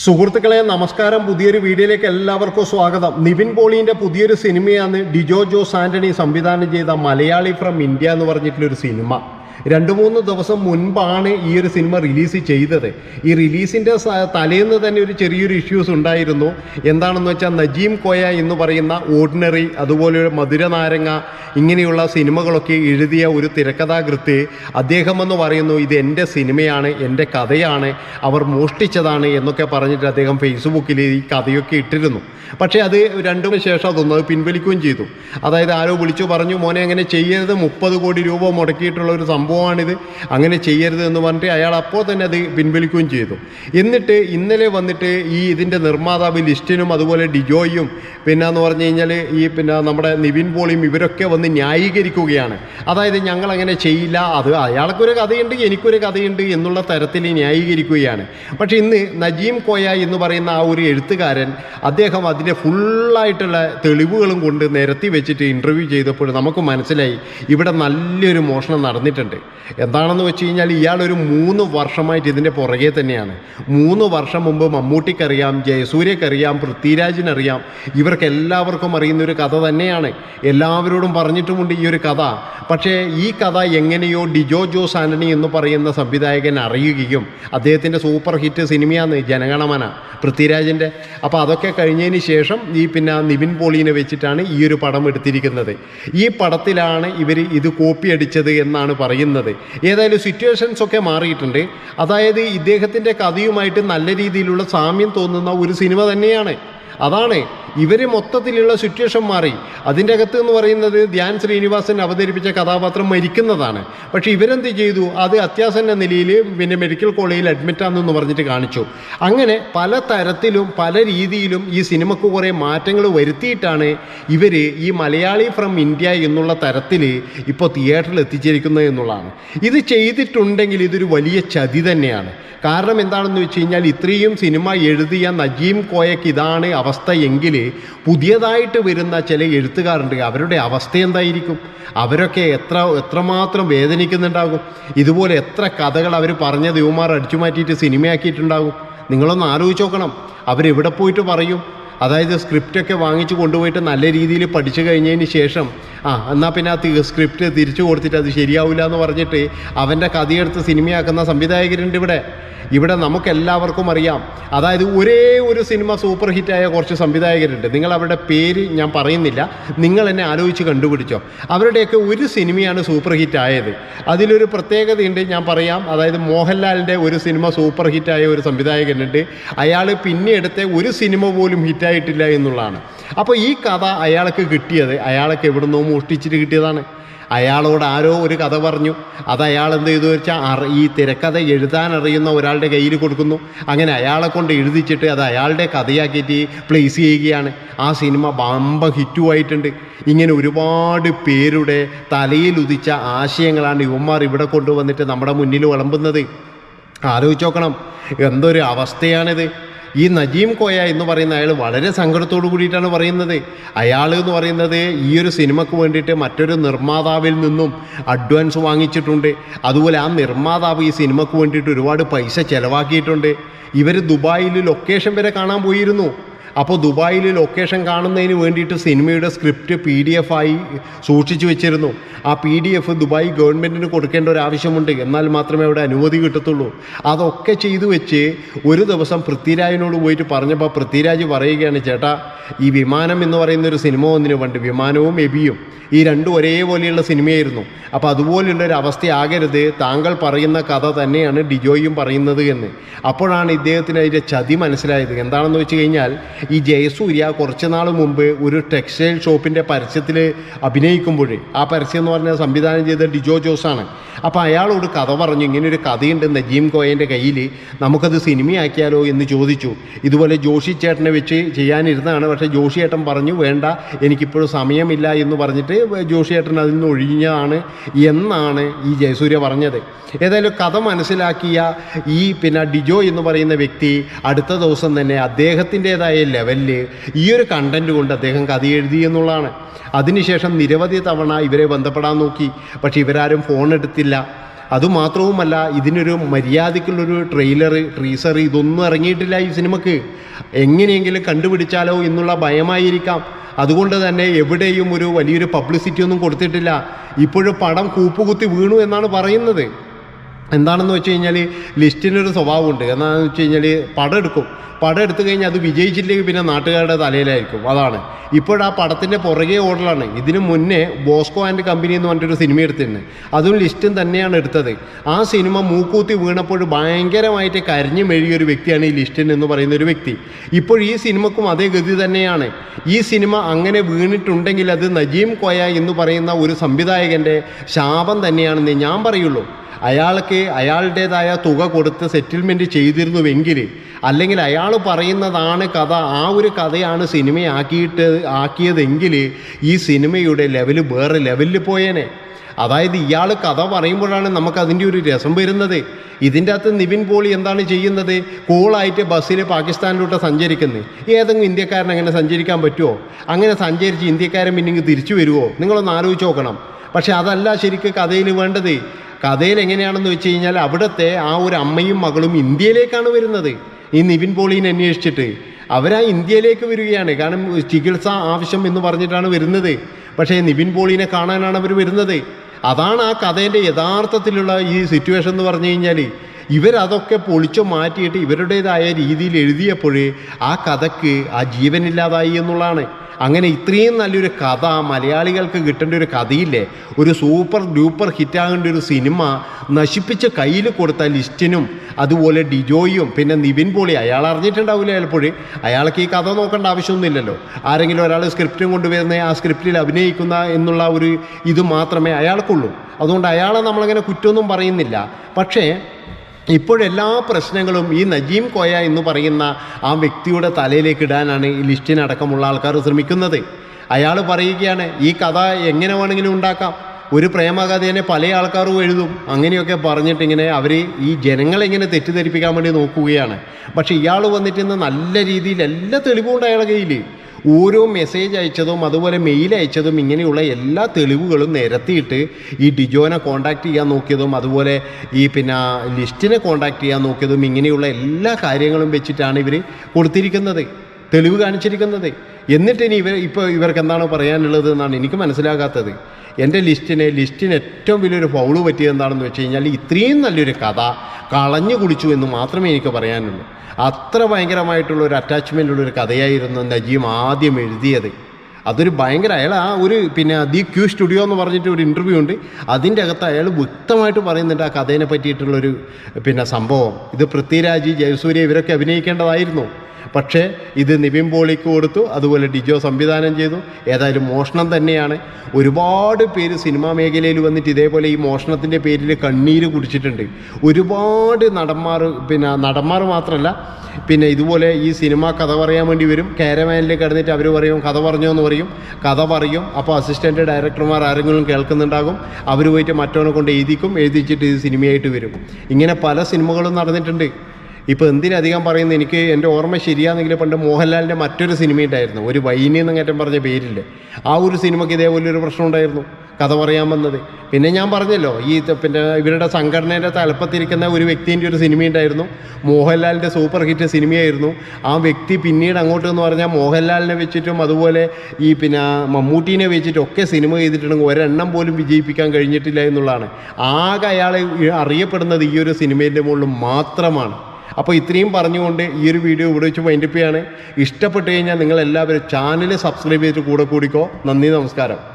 സുഹൃത്തുക്കളെ നമസ്കാരം. പുതിയൊരു വീഡിയോയിലേക്ക് എല്ലാവർക്കും സ്വാഗതം. നിവിൻ പോളിന്റെ പുതിയൊരു സിനിമയാണ് ഡിജോ ജോസ് ആന്റണി സംവിധാനം ചെയ്ത മലയാളി ഫ്രം ഇന്ത്യ എന്ന് പറഞ്ഞിട്ടുള്ളൊരു സിനിമ. രണ്ട് മൂന്ന് ദിവസം മുൻപാണ് ഈ ഒരു സിനിമ റിലീസ് ചെയ്തത്. ഈ റിലീസിന്റെ തലേന്ന് തന്നെ ഒരു ചെറിയൊരു ഇഷ്യൂസ് ഉണ്ടായിരുന്നു. എന്താണെന്ന് വെച്ചാൽ നജീം കോയ എന്ന് പറയുന്ന ഓർഡിനറി അതുപോലെ മധുരനാരങ്ങ ഇങ്ങനെയുള്ള സിനിമകളൊക്കെ എഴുതിയ ഒരു തിരക്കഥാകൃത്ത് അദ്ദേഹം എന്ന് പറയുന്നു ഇത് എന്റെ സിനിമയാണ് എന്റെ കഥയാണ് അവർ മോഷ്ടിച്ചതാണ് എന്നൊക്കെ പറഞ്ഞിട്ട് അദ്ദേഹം ഫേസ്ബുക്കിൽ ഈ കഥയൊക്കെ ഇട്ടിരുന്നു. പക്ഷേ അത് രണ്ടും ശേഷം അതൊന്നും അത് പിൻവലിക്കുകയും ചെയ്തു. അതായത് ആരോ വിളിച്ചു പറഞ്ഞു മോനെ അങ്ങനെ ചെയ്യരുത് മുപ്പത് കോടി രൂപ മുടക്കിയിട്ടുള്ള ഒരു സംഭവമാണിത് അങ്ങനെ ചെയ്യരുത് എന്ന് പറഞ്ഞിട്ട് അയാൾ അപ്പോൾ തന്നെ അത് പിൻവലിക്കുകയും ചെയ്തു. എന്നിട്ട് ഇന്നലെ വന്നിട്ട് ഈ ഇതിന്റെ നിർമ്മാതാവ് ലിസ്റ്റിനും അതുപോലെ ഡിജോയും പിന്നെ എന്ന് പറഞ്ഞു കഴിഞ്ഞാൽ ഈ പിന്നെ നമ്മുടെ നിവിൻ പോളിയും ഇവരൊക്കെ വന്ന് ന്യായീകരിക്കുകയാണ്. അതായത് ഞങ്ങൾ അങ്ങനെ ചെയ്യില്ല അത് അയാൾക്കൊരു കഥയുണ്ട് എനിക്കൊരു കഥയുണ്ട് എന്നുള്ള തരത്തിൽ ന്യായീകരിക്കുകയാണ്. പക്ഷെ ഇന്ന് നജീം കോയ എന്ന് പറയുന്ന ആ ഒരു എഴുത്തുകാരൻ അദ്ദേഹം അതിന്റെ ഫുള്ളായിട്ടുള്ള തെളിവുകളും കൊണ്ട് നിരത്തി വെച്ചിട്ട് ഇന്റർവ്യൂ ചെയ്തപ്പോൾ നമുക്ക് മനസ്സിലായി ഇവിടെ നല്ലൊരു മോഷണം നടന്നിട്ടുണ്ട്. എന്താണെന്ന് വെച്ച് കഴിഞ്ഞാൽ ഇയാൾ ഒരു മൂന്ന് വർഷമായിട്ട് ഇതിന്റെ പുറകെ തന്നെയാണ്. മൂന്ന് വർഷം മുമ്പ് മമ്മൂട്ടിക്കറിയാം ജയസൂര്യക്കറിയാം പൃഥ്വിരാജിനറിയാം. ഇവർക്ക് എല്ലാവർക്കും അറിയുന്ന ഒരു കഥ തന്നെയാണ്. എല്ലാവരോടും പറഞ്ഞിട്ടുമുണ്ട് ഈ ഒരു കഥ. പക്ഷേ ഈ കഥ എങ്ങനെയോ ഡിജോ ജോസ് ആന്റണി എന്ന് പറയുന്ന സംവിധായകൻ അറിയുകയും അദ്ദേഹത്തിന്റെ സൂപ്പർ ഹിറ്റ് സിനിമയാണ് ജനഗണമന പൃഥ്വിരാജിന്റെ അപ്പോൾ അതൊക്കെ കഴിഞ്ഞതിന് ശേഷം ഈ പിന്നെ നിവിൻ പോളിനെ വെച്ചിട്ടാണ് ഈ ഒരു പടം എടുത്തിരിക്കുന്നത്. ഈ പടത്തിലാണ് ഇവർ ഇത് കോപ്പി അടിച്ചത് എന്നാണ് പറയുന്നത്. ഏതായാലും സിറ്റുവേഷൻസ് ഒക്കെ മാറിയിട്ടുണ്ട്. അതായത് ഇദ്ദേഹത്തിന്റെ കഥയുമായിട്ട് നല്ല രീതിയിലുള്ള സാമ്യം തോന്നുന്ന ഒരു സിനിമ തന്നെയാണ്. അതാണ്. ഇവർ മൊത്തത്തിലുള്ള സിറ്റുവേഷൻ മാറി. അതിന്റെ അകത്ത് എന്ന് പറയുന്നത് ധ്യാൻ ശ്രീനിവാസൻ അവതരിപ്പിച്ച കഥാപാത്രം മരിക്കുന്നതാണ്. പക്ഷേ ഇവരെന്ത് ചെയ്തു? അത് അത്യാസന്ന നിലയിൽ പിന്നെ മെഡിക്കൽ കോളേജിൽ അഡ്മിറ്റാണെന്ന് പറഞ്ഞിട്ട് കാണിച്ചു. അങ്ങനെ പല തരത്തിലും പല രീതിയിലും ഈ സിനിമക്ക് കുറേ മാറ്റങ്ങൾ വരുത്തിയിട്ടാണ് ഇവർ ഈ മലയാളി ഫ്രം ഇന്ത്യ എന്നുള്ള തരത്തിൽ ഇപ്പോൾ തിയേറ്ററിൽ എത്തിച്ചിരിക്കുന്നത് എന്നുള്ളതാണ്. ഇത് ചെയ്തിട്ടുണ്ടെങ്കിൽ ഇതൊരു വലിയ ചതി തന്നെയാണ്. കാരണം എന്താണെന്ന് വെച്ച് കഴിഞ്ഞാൽ ഇത്രയും സിനിമ എഴുതിയ നജീം കോയക്ക് ഇതാണ് അവസ്ഥ. എങ്കിൽ പുതിയതായിട്ട് വരുന്ന ചില എഴുത്തുകാരുണ്ട്. അവരുടെ അവസ്ഥ എന്തായിരിക്കും? അവരൊക്കെ എത്ര എത്രമാത്രം വേദനിക്കുന്നുണ്ടാകും? ഇതുപോലെ എത്ര കഥകൾ അവർ പറഞ്ഞ ദൈവമാർ അടിച്ചു മാറ്റിയിട്ട് സിനിമയാക്കിയിട്ടുണ്ടാകും? നിങ്ങളൊന്ന് ആലോചിച്ച് നോക്കണം. അവരെവിടെ പോയിട്ട് പറയും? അതായത് സ്ക്രിപ്റ്റൊക്കെ വാങ്ങിച്ചു കൊണ്ടുപോയിട്ട് നല്ല രീതിയിൽ പഠിച്ചു കഴിഞ്ഞതിന് ശേഷം ആ എന്നാൽ പിന്നെ ആ സ്ക്രിപ്റ്റ് തിരിച്ചു കൊടുത്തിട്ട് അത് ശരിയാവില്ല എന്ന് പറഞ്ഞിട്ട് അവന്റെ കഥയെടുത്ത് സിനിമയാക്കുന്ന സംവിധായകരുണ്ട് ഇവിടെ. ഇവിടെ നമുക്കെല്ലാവർക്കും അറിയാം. അതായത് ഒരേ ഒരു സിനിമ സൂപ്പർ ഹിറ്റായ കുറച്ച് സംവിധായകരുണ്ട്. നിങ്ങൾ അവരുടെ പേര് ഞാൻ പറയുന്നില്ല. നിങ്ങൾ എന്നെ ആലോചിച്ച് കണ്ടുപിടിച്ചോ. അവരുടെയൊക്കെ ഒരു സിനിമയാണ് സൂപ്പർ ഹിറ്റ് ആയത്. അതിലൊരു പ്രത്യേകതയുണ്ട് ഞാൻ പറയാം. അതായത് മോഹൻലാലിന്റെ ഒരു സിനിമ സൂപ്പർ ഹിറ്റായ ഒരു സംവിധായകനുണ്ട്. അയാൾ പിന്നെ എടുത്ത ഒരു സിനിമ പോലും ഹിറ്റായിട്ടില്ല എന്നുള്ളതാണ്. അപ്പോൾ ഈ കഥ അയാൾക്ക് കിട്ടിയത് അയാൾക്ക് എവിടുന്നോ മോഷ്ടിച്ചിട്ട് കിട്ടിയതാണ്. അയാളോട് ആരോ ഒരു കഥ പറഞ്ഞു. അത് അയാൾ എന്ത് ചെയ്തു വെച്ചാൽ അറി ഈ തിരക്കഥ എഴുതാൻ അറിയുന്ന ഒരാളുടെ കയ്യിൽ കൊടുക്കുന്നു. അങ്ങനെ അയാളെ കൊണ്ട് എഴുതിച്ചിട്ട് അത് അയാളുടെ കഥയാക്കിയിട്ട് പ്ലേസ് ചെയ്യുകയാണ്. ആ സിനിമ ബമ്പ ഹിറ്റുമായിട്ടുണ്ട്. ഇങ്ങനെ ഒരുപാട് പേരുടെ തലയിൽ ഉദിച്ച ആശയങ്ങളാണ് യുവന്മാർ ഇവിടെ കൊണ്ടുവന്നിട്ട് നമ്മുടെ മുന്നിൽ വിളമ്പുന്നത്. ആലോചിച്ച് നോക്കണം. എന്തൊരു അവസ്ഥയാണിത്. ഈ നജീം കോയ എന്ന് പറയുന്ന അയാൾ വളരെ സങ്കടത്തോടു കൂടിയിട്ടാണ് പറയുന്നത്. അയാൾ എന്ന് പറയുന്നത് ഈ ഒരു സിനിമക്ക് വേണ്ടിയിട്ട് മറ്റൊരു നിർമ്മാതാവിൽ നിന്നും അഡ്വാൻസ് വാങ്ങിച്ചിട്ടുണ്ട്. അതുപോലെ ആ നിർമ്മാതാവ് ഈ സിനിമക്ക് വേണ്ടിയിട്ട് ഒരുപാട് പൈസ ചിലവാക്കിയിട്ടുണ്ട്. ഇവർ ദുബായിൽ ലൊക്കേഷൻ വരെ കാണാൻ പോയിരുന്നു. അപ്പോൾ ദുബായിൽ ലൊക്കേഷൻ കാണുന്നതിന് വേണ്ടിയിട്ട് സിനിമയുടെ സ്ക്രിപ്റ്റ് പി ഡി എഫ് ആയി സൂക്ഷിച്ചു വെച്ചിരുന്നു. ആ പി ഡി എഫ് ദുബായ് ഗവൺമെന്റിന് കൊടുക്കേണ്ട ഒരു ആവശ്യമുണ്ട്. എന്നാൽ മാത്രമേ അവിടെ അനുമതി കിട്ടത്തുള്ളൂ. അതൊക്കെ ചെയ്തു വെച്ച് ഒരു ദിവസം പൃഥ്വിരാജിനോട് പോയിട്ട് പറഞ്ഞപ്പോൾ പൃഥ്വിരാജ് പറയുകയാണ് ചേട്ടാ ഈ വിമാനം എന്ന് പറയുന്ന ഒരു സിനിമ ഒന്നിനു പണ്ട് വിമാനവും എബിയും ഈ രണ്ടും ഒരേപോലെയുള്ള സിനിമയായിരുന്നു. അപ്പോൾ അതുപോലെയുള്ളൊരു ഒരു അവസ്ഥയാകരുത് താങ്കൾ പറയുന്ന കഥ തന്നെയാണ് ഡിജോയും പറയുന്നത് എന്ന്. അപ്പോഴാണ് ഇദ്ദേഹത്തിന് അതിന്റെ ചതി മനസ്സിലായത്. എന്താണെന്ന് വെച്ച് കഴിഞ്ഞാൽ ഈ ജയസൂര്യ കുറച്ച് നാൾ മുമ്പ് ഒരു ടെക്സ്റ്റൈൽ ഷോപ്പിന്റെ പരസ്യത്തിൽ അഭിനയിക്കുമ്പോൾ ആ പരസ്യം എന്ന് പറഞ്ഞാൽ സംവിധാനം ചെയ്ത ഡിജോ ജോസാണ്. അപ്പോൾ അയാളോട് കഥ പറഞ്ഞു ഇങ്ങനെ ഒരു കഥയുണ്ട് നജീം കോയന്റെ കയ്യിൽ നമുക്കത് സിനിമയാക്കിയാലോ എന്ന് ചോദിച്ചു. ഇതുപോലെ ജോഷി ചേട്ടനെ വെച്ച് ചെയ്യാനിരുന്നതാണ് പക്ഷേ ജോഷി ചേട്ടൻ പറഞ്ഞു വേണ്ട എനിക്കിപ്പോഴും സമയമില്ല എന്ന് പറഞ്ഞിട്ട് ജോഷി ചേട്ടൻ അതിൽ നിന്ന് ഒഴിഞ്ഞതാണ് എന്നാണ് ഈ ജയസൂര്യ പറഞ്ഞത്. ഏതായാലും കഥ മനസ്സിലാക്കിയ ഈ പിന്നെ ഡിജോ എന്ന് പറയുന്ന വ്യക്തി അടുത്ത ദിവസം തന്നെ അദ്ദേഹത്തിന്റെതായ ലെവലിൽ ഈ ഒരു കണ്ടന്റ് കൊണ്ട് അദ്ദേഹം കഥ എഴുതി എന്നുള്ളതാണ്. അതിനുശേഷം നിരവധി തവണ ഇവരെ ബന്ധപ്പെടാൻ നോക്കി. പക്ഷെ ഇവരാരും ഫോൺ എടുത്തില്ല. അതുമാത്രവുമല്ല ഇതിനൊരു മര്യാദയ്ക്കുള്ളൊരു ട്രെയിലർ ട്രീസർ ഇതൊന്നും ഇറങ്ങിയിട്ടില്ല ഈ സിനിമക്ക്. എങ്ങനെയെങ്കിലും കണ്ടുപിടിച്ചാലോ എന്നുള്ള ഭയമായിരിക്കാം. അതുകൊണ്ട് തന്നെ എവിടെയും ഒരു വലിയൊരു പബ്ലിസിറ്റി ഒന്നും കൊടുത്തിട്ടില്ല. ഇപ്പോഴും പടം കൂപ്പുകുത്തി വീണു എന്നാണ് പറയുന്നത്. എന്താണെന്ന് വെച്ച് കഴിഞ്ഞാൽ ലിസ്റ്റിനൊരു സ്വഭാവമുണ്ട്. എന്താണെന്ന് വെച്ച് കഴിഞ്ഞാൽ പടം എടുക്കും. പടം എടുത്തു കഴിഞ്ഞാൽ അത് വിജയിച്ചില്ലെങ്കിൽ പിന്നെ നാട്ടുകാരുടെ തലയിലായിരിക്കും. അതാണ്. ഇപ്പോഴാ പടത്തിന്റെ പുറകെ ഓർഡറാണ് ഇതിനു മുന്നേ ബോസ്കോ ആൻഡ് കമ്പനി എന്ന് പറഞ്ഞിട്ടൊരു സിനിമ എടുത്തിട്ടുണ്ട്. അതും ലിസ്റ്റും തന്നെയാണ് എടുത്തത്. ആ സിനിമ മൂക്കൂത്തി വീണപ്പോൾ ഭയങ്കരമായിട്ട് കരഞ്ഞു മെഴുകിയ ഒരു വ്യക്തിയാണ് ഈ ലിസ്റ്റിൻ എന്ന് പറയുന്ന ഒരു വ്യക്തി. ഇപ്പോൾ ഈ സിനിമക്കും അതേ ഗതി തന്നെയാണ്. ഈ സിനിമ അങ്ങനെ വീണിട്ടുണ്ടെങ്കിൽ അത് നജീം കോയ എന്ന് പറയുന്ന ഒരു സംവിധായകന്റെ ശാപം തന്നെയാണെന്ന് ഞാൻ പറയുള്ളൂ. അയാൾക്ക് അയാളുടേതായ തുക കൊടുത്ത് സെറ്റിൽമെന്റ് ചെയ്തിരുന്നുവെങ്കിൽ അല്ലെങ്കിൽ അയാൾ പറയുന്നതാണ് കഥ ആ ഒരു കഥയാണ് സിനിമയാക്കിയിട്ട് ആക്കിയതെങ്കിൽ ഈ സിനിമയുടെ ലെവൽ വേറെ ലെവലിൽ പോയേനെ. അതായത് ഇയാൾ കഥ പറയുമ്പോഴാണ് നമുക്ക് അതിന്റെ ഒരു രസം വരുന്നത്. ഇതിന്റെ അകത്ത് നിവിൻ പോളി എന്താണ് ചെയ്യുന്നത്? കൂളായിട്ട് ബസ്സിൽ പാകിസ്ഥാനിലൂടെ സഞ്ചരിക്കുന്നത് ഏതെങ്കിലും ഇന്ത്യക്കാരൻ അങ്ങനെ സഞ്ചരിക്കാൻ പറ്റുമോ? അങ്ങനെ സഞ്ചരിച്ച് ഇന്ത്യക്കാരൻ പിന്നെ തിരിച്ചു വരുമോ? നിങ്ങളൊന്ന് ആലോചിച്ച് നോക്കണം. പക്ഷേ അതല്ല ശരിക്കും കഥയിൽ വേണ്ടത്. കഥയിൽ എങ്ങനെയാണെന്ന് വെച്ച് കഴിഞ്ഞാൽ അവിടുത്തെ ആ ഒരു അമ്മയും മകളും ഇന്ത്യയിലേക്കാണ് വരുന്നത്. ഈ നിവിൻ പോളീനെ അന്വേഷിച്ചിട്ട്. അവരാ ഇന്ത്യയിലേക്ക് വരികയാണ്. കാരണം ചികിത്സ ആവശ്യം എന്ന് പറഞ്ഞിട്ടാണ് വരുന്നത്. പക്ഷേ നിവിൻ പോളീനെ കാണാനാണ് അവർ വരുന്നത്. അതാണ് ആ കഥേന്റെ യഥാർത്ഥത്തിലുള്ള ഈ സിറ്റുവേഷൻ എന്ന് പറഞ്ഞു കഴിഞ്ഞാൽ ഇവരതൊക്കെ പൊളിച്ചു മാറ്റിയിട്ട് ഇവരുടേതായ രീതിയിൽ എഴുതിയപ്പോൾ ആ കഥയ്ക്ക് ആ ജീവനില്ലാതായി എന്നുള്ളതാണ്. അങ്ങനെ ഇത്രയും നല്ലൊരു കഥ മലയാളികൾക്ക് കിട്ടേണ്ട ഒരു കഥയില്ലേ? ഒരു സൂപ്പർ ഡ്യൂപ്പർ ഹിറ്റാകേണ്ട ഒരു സിനിമ നശിപ്പിച്ച് കയ്യിൽ കൊടുത്ത ലിസ്റ്റിനും അതുപോലെ ഡിജോയും പിന്നെ നിവിൻ പോളി അയാൾ അറിഞ്ഞിട്ടുണ്ടാവില്ല ചിലപ്പോഴും. അയാൾക്ക് ഈ കഥ നോക്കേണ്ട ആവശ്യമൊന്നുമില്ലല്ലോ. ആരെങ്കിലും ഒരാൾ സ്ക്രിപ്റ്റും കൊണ്ടുവരുന്ന ആ സ്ക്രിപ്റ്റിൽ അഭിനയിക്കുന്ന എന്നുള്ള ഒരു ഇത് മാത്രമേ അയാൾക്കുള്ളൂ. അതുകൊണ്ട് അയാളെ നമ്മളങ്ങനെ കുറ്റമൊന്നും പറയുന്നില്ല. പക്ഷേ ഇപ്പോഴെല്ലാ പ്രശ്നങ്ങളും ഈ നജീം കോയ എന്ന് പറയുന്ന ആ വ്യക്തിയുടെ തലയിലേക്ക് ഇടാനാണ് ഈ ലിസ്റ്റിനടക്കമുള്ള ആൾക്കാർ ശ്രമിക്കുന്നത്. അയാൾ പറയുകയാണ് ഈ കഥ എങ്ങനെ വേണമെങ്കിലും ഉണ്ടാക്കാം? ഒരു പ്രേമകഥേനെ പല ആൾക്കാരും എഴുതും. അങ്ങനെയൊക്കെ പറഞ്ഞിട്ട് ഇങ്ങനെ അവർ ഈ ജനങ്ങളെ ഇങ്ങനെ തെറ്റിദ്ധരിപ്പിക്കാൻ വേണ്ടി നോക്കുകയാണ്. പക്ഷേ ഇയാൾ വന്നിട്ട് ഇന്ന് നല്ല രീതിയിൽ എല്ലാ തെളിവുണ്ട് അയാളുടെ കയ്യിൽ ഓരോ മെസ്സേജ് അയച്ചതും അതുപോലെ മെയിൽ അയച്ചതും ഇങ്ങനെയുള്ള എല്ലാ തെളിവുകളും നിരത്തിയിട്ട് ഈ ഡിജോനെ കോണ്ടാക്ട് ചെയ്യാൻ നോക്കിയതും അതുപോലെ ഈ പിന്നെ ലിസ്റ്റിനെ കോണ്ടാക്ട് ചെയ്യാൻ നോക്കിയതും ഇങ്ങനെയുള്ള എല്ലാ കാര്യങ്ങളും വെച്ചിട്ടാണ് ഇവർ കൊടുത്തിരിക്കുന്നത് തെളിവ് കാണിച്ചിരിക്കുന്നത്. എന്നിട്ട് ഇനി ഇവർ ഇപ്പോൾ ഇവർക്ക് എന്താണ് പറയാനുള്ളത് എന്നാണ് എനിക്ക് മനസ്സിലാകാത്തത്. എന്റെ ലിസ്റ്റിനെ ലിസ്റ്റിന് ഏറ്റവും വലിയൊരു ഫൗൾ പറ്റിയതെന്താണെന്ന് വെച്ച് കഴിഞ്ഞാൽ ഇത്രയും നല്ലൊരു കഥ കളഞ്ഞു കുടിച്ചു എന്ന് മാത്രമേ എനിക്ക് പറയാനുള്ളൂ. അത്ര ഭയങ്കരമായിട്ടുള്ള ഒരു അറ്റാച്ച്മെന്റ് ഉള്ള ഒരു കഥയായിരുന്നു നജീം ആദ്യം എഴുതിയത്. അതൊരു ഭയങ്കര അയാൾ ആ ഒരു പിന്നെ ദി ക്യൂ സ്റ്റുഡിയോ എന്ന് പറഞ്ഞിട്ട് ഒരു ഇന്റർവ്യൂ ഉണ്ട്. അതിന്റെ അകത്ത് അയാൾ വ്യക്തമായിട്ട് പറയുന്നുണ്ട് ആ കഥേനെ പറ്റിയിട്ടുള്ളൊരു പിന്നെ സംഭവം. ഇത് പൃഥ്വിരാജ് ജയസൂര്യ ഇവരൊക്കെ അഭിനയിക്കേണ്ടതായിരുന്നു. പക്ഷേ ഇത് നിവിൻ പോളിക്ക് കൊടുത്തു അതുപോലെ ഡിജോ സംവിധാനം ചെയ്തു. ഏതായാലും മോഷണം തന്നെയാണ്. ഒരുപാട് പേര് സിനിമാ മേഖലയിൽ വന്നിട്ട് ഇതേപോലെ ഈ മോഷണത്തിന്റെ പേരിൽ കണ്ണീര് കുടിച്ചിട്ടുണ്ട്. ഒരുപാട് നടന്മാർ പിന്നെ നടന്മാർ മാത്രമല്ല പിന്നെ ഇതുപോലെ ഈ സിനിമ കഥ പറയാൻ വേണ്ടി വരും. കാരവാനിൽ കിടന്നിട്ട് അവർ പറയും കഥ പറഞ്ഞോ എന്ന് പറയും. കഥ പറയും. അപ്പോൾ അസിസ്റ്റന്റ് ഡയറക്ടർമാർ ആരെങ്കിലും കേൾക്കുന്നുണ്ടാകും. അവർ പോയിട്ട് മറ്റവനെ കൊണ്ട് എഴുതിക്കും എഴുതിച്ചിട്ട് ഇത് സിനിമയായിട്ട് വരും. ഇങ്ങനെ പല സിനിമകളും നടന്നിട്ടുണ്ട്. ഇപ്പോൾ എന്തിനധികം പറയുന്നത് എനിക്ക് എന്റെ ഓർമ്മ ശരിയാണെങ്കിൽ പണ്ട് മോഹൻലാലിന്റെ മറ്റൊരു സിനിമ ഉണ്ടായിരുന്നു. ഒരു വൈനി എന്നങ്ങേറ്റം പറഞ്ഞ പേരില്ലേ ആ ഒരു സിനിമയ്ക്ക് ഇതേപോലെ ഒരു പ്രശ്നം ഉണ്ടായിരുന്നു. കഥ പറയാൻ വന്നത്. പിന്നെ ഞാൻ പറഞ്ഞല്ലോ ഈ പിന്നെ ഇവരുടെ സംഘടനയുടെ തലപ്പത്തിരിക്കുന്ന ഒരു വ്യക്തിന്റെ ഒരു സിനിമ ഉണ്ടായിരുന്നു. മോഹൻലാലിന്റെ സൂപ്പർ ഹിറ്റ് സിനിമയായിരുന്നു. ആ വ്യക്തി പിന്നീട് അങ്ങോട്ട് എന്ന് പറഞ്ഞാൽ മോഹൻലാലിനെ വെച്ചിട്ടും അതുപോലെ ഈ പിന്നെ മമ്മൂട്ടീനെ വെച്ചിട്ടും ഒക്കെ സിനിമ ചെയ്തിട്ടുണ്ടെങ്കിൽ ഒരെണ്ണം പോലും വിജയിപ്പിക്കാൻ കഴിഞ്ഞിട്ടില്ല എന്നുള്ളതാണ്. ആകെ അയാളെ അറിയപ്പെടുന്നത് ഈ ഒരു സിനിമേന്റെ മുകളിൽ മാത്രമാണ്. അപ്പോൾ ഇത്രയും പറഞ്ഞുകൊണ്ട് ഈ ഒരു വീഡിയോ ഇവിടെ വെച്ച് വൈൻഡപ്പ് ചെയ്യാണ്. ഇഷ്ടപ്പെട്ട് കഴിഞ്ഞാൽ നിങ്ങളെല്ലാവരും ചാനൽ സബ്സ്ക്രൈബ് ചെയ്തിട്ട് കൂടെ കൂടിക്കോ. നന്ദി നമസ്കാരം.